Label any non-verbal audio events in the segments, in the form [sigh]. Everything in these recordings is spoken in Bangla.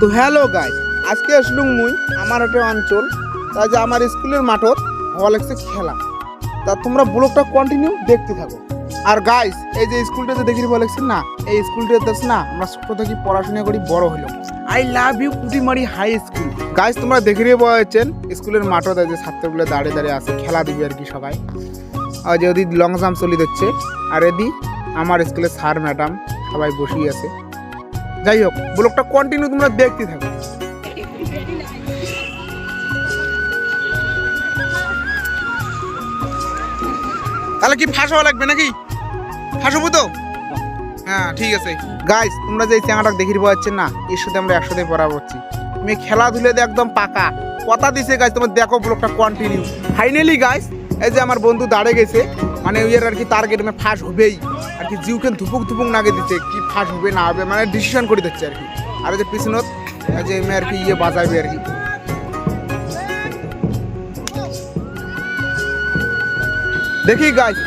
তো হ্যালো গাই আজকে আসলুম মুই, আমার একটা অঞ্চল, তাই যে আমার স্কুলের মাঠত হওয়া লাগছে খেলা তা তোমরা ব্লগটা কন্টিনিউ দেখতে থাকো। আর গাইস এই যে স্কুলটাতে দেখি বলে লাগছে না, এই স্কুলটাতে না, আমরা ছোট থেকে, পড়াশোনা করি, বড় হলাম I love you Putimari high school guys তোমরা দেখে পাচ্ছেন স্কুলের মাঠত এই যে ছাত্রগুলো দাঁড়িয়ে দাঁড়িয়ে আছে, খেলা দিবে আর কি সবাই। আর যে ওদি লং জাম্প চলি দিচ্ছে আর এদি আমার স্কুলের স্যার ম্যাডাম সবাই বসেই আছে। যাই হোক, ব্লগটা কন্টিনিউ তোমরা দেখতে থাকো। তাহলে কি ফাঁস হওয়া লাগবে নাকি? ফাঁস হব তো? হ্যাঁ ঠিক আছে। গাইস তোমরা যে চ্যাঙাটা দেখি পাচ্ছেন না, এর সাথে আমরা একসাথে পড়া করছি তুমি খেলাধুলাতে একদম পাকা। কথা দিছে গাইস তোমার দেখো ব্লগটা কন্টিনিউ ফাইনালি গাইস এই যে আমার বন্ধু দাঁড়িয়ে গেছে মানে ওই আর কি টার্গেট মানে ফাঁস হবেই। আর কি জিউকে ধুপুক ধুপুক নাগে দিচ্ছে কি ফাঁস হবে না হবে মানে ডিসিশন করে দিচ্ছে আর কি। আর যে পিছনত যে আর কি ইয়ে বাজাবে আর কি। দেখি গাইস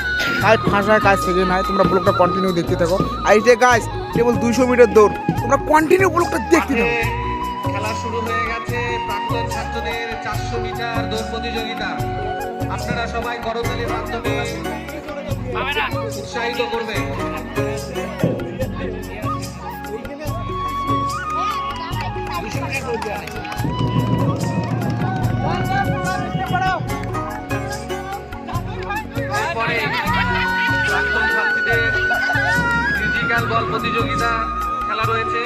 কাজ ফাঁসার কাজ থেকে নাই তোমরা ব্লগটা কন্টিনিউ দেখতে থাকো। আর এই যে গাইস কেবল দুইশো মিটার দৌড়, তোমরা কন্টিনিউ ব্লগটা দেখতে থাকো। খেলা শুরু হয়ে গেছে, প্রাক্তন ছাত্রদের চারশো মিটার দৌড় প্রতিযোগিতা। আপনারা সবাই মাধ্যমে উৎসাহিত বল প্রতিযোগিতা খেলা রয়েছে।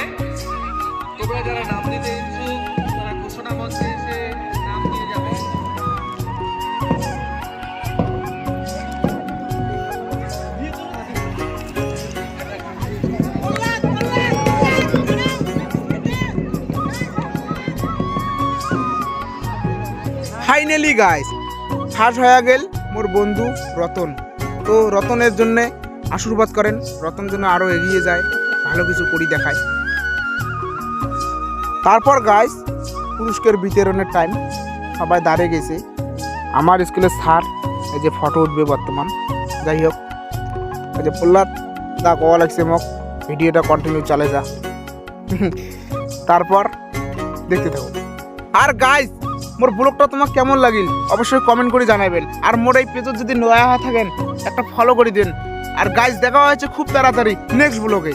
তোমরা যারা নাম দিতে ইচ্ছুক ফাইনালি গাইস ফার্স্ট হয়ে গেল মোর বন্ধু রতন। তো রতনের জন্য আশীর্বাদ করেন, রতন যেন আরও এগিয়ে যায়, ভালো কিছু করি দেখায়। তারপর গাইস পুরস্কার বিতরণের টাইম সবাই দাঁড়িয়ে গেছে। আমার স্কুলের স্যার এই যে ফটো উঠবে বর্তমান। যাই হোক, এই যে প্রহ্লাদ দা কওয়া লাগছে মোক, ভিডিওটা কন্টিনিউ চালে যা। [laughs] তারপর দেখতে থাকো। আর গাইস মোর ব্লগটা তোমার কেমন লাগিল? অবশ্যই কমেন্ট করে জানাবেন আর মোর এই পেজত যদি নয়া হয়ে থাকেন, একটা ফলো করে দিন। আর গাইজ দেখা হয়েছে খুব তাড়াতাড়ি নেক্সট ব্লগে